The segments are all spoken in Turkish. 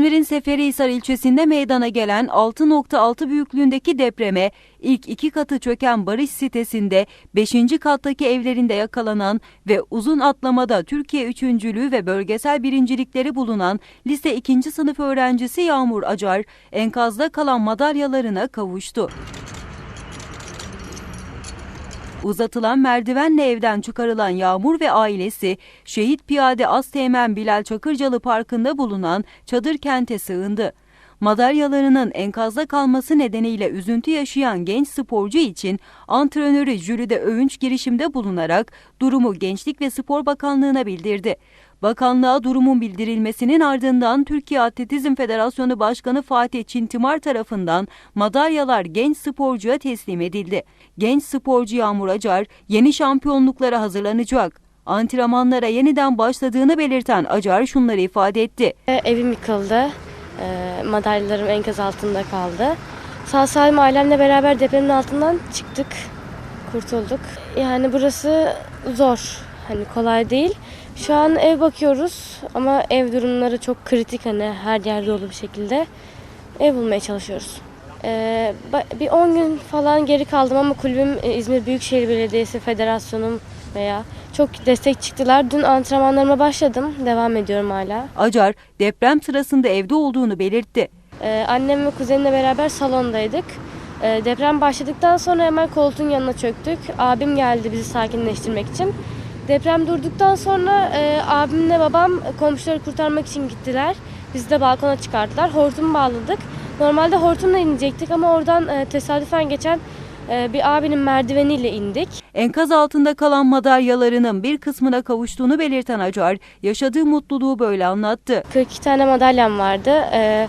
İzmir'in Seferihisar ilçesinde meydana gelen 6.6 büyüklüğündeki depreme ilk iki katı çöken Barış sitesinde 5. kattaki evlerinde yakalanan ve uzun atlamada Türkiye üçüncülüğü ve bölgesel birincilikleri bulunan lise 2. sınıf öğrencisi Yağmur Acar enkazda kalan madalyalarına kavuştu. Uzatılan merdivenle evden çıkarılan Yağmur ve ailesi Şehit Piyade Asteğmen Bilal Çakırcalı Parkı'nda bulunan çadır kente sığındı. Madalyalarının enkazda kalması nedeniyle üzüntü yaşayan genç sporcu için antrenörü jüride övünç girişimde bulunarak durumu Gençlik ve Spor Bakanlığı'na bildirdi. Bakanlığa durumun bildirilmesinin ardından Türkiye Atletizm Federasyonu Başkanı Fatih Çintimar tarafından madalyalar genç sporcuya teslim edildi. Genç sporcu Yağmur Acar yeni şampiyonluklara hazırlanacak. Antrenmanlara yeniden başladığını belirten Acar şunları ifade etti. Evim yıkıldı. E, madalyalarım enkaz altında kaldı. Sağ salim ailemle beraber depremin altından çıktık. Kurtulduk. Yani burası zor. Hani kolay değil. Şu an ev bakıyoruz ama ev durumları çok kritik hani her yerde dolu bir şekilde. Ev bulmaya çalışıyoruz. E, ba- bir 10 gün falan geri kaldım ama kulübüm e, İzmir Büyükşehir Belediyesi Federasyonum veya çok destek çıktılar. Dün antrenmanlarıma başladım. Devam ediyorum hala. Acar deprem sırasında evde olduğunu belirtti. Ee, annem ve kuzenimle beraber salondaydık. Ee, deprem başladıktan sonra hemen koltuğun yanına çöktük. Abim geldi bizi sakinleştirmek için. Deprem durduktan sonra e, abimle babam komşuları kurtarmak için gittiler. Bizi de balkona çıkarttılar. Hortum bağladık. Normalde hortumla inecektik ama oradan e, tesadüfen geçen bir abinin merdiveniyle indik. Enkaz altında kalan madalyalarının bir kısmına kavuştuğunu belirten Acar, yaşadığı mutluluğu böyle anlattı. 42 tane madalyam vardı. Ee,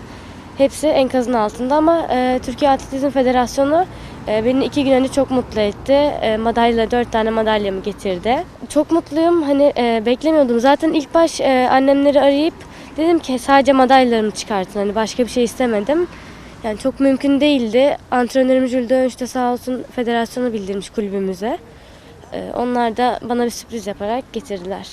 hepsi enkazın altında ama e, Türkiye Atletizm Federasyonu e, beni iki gün önce çok mutlu etti. E, madalyayla dört tane madalyamı getirdi. Çok mutluyum. Hani beklemiyordum. Zaten ilk baş annemleri arayıp dedim ki sadece madalyalarımı çıkartın. Hani başka bir şey istemedim. Yani çok mümkün değildi. Antrenörüm Jülde Önç de sağ olsun federasyonu bildirmiş kulübümüze. E, onlar da bana bir sürpriz yaparak getirdiler.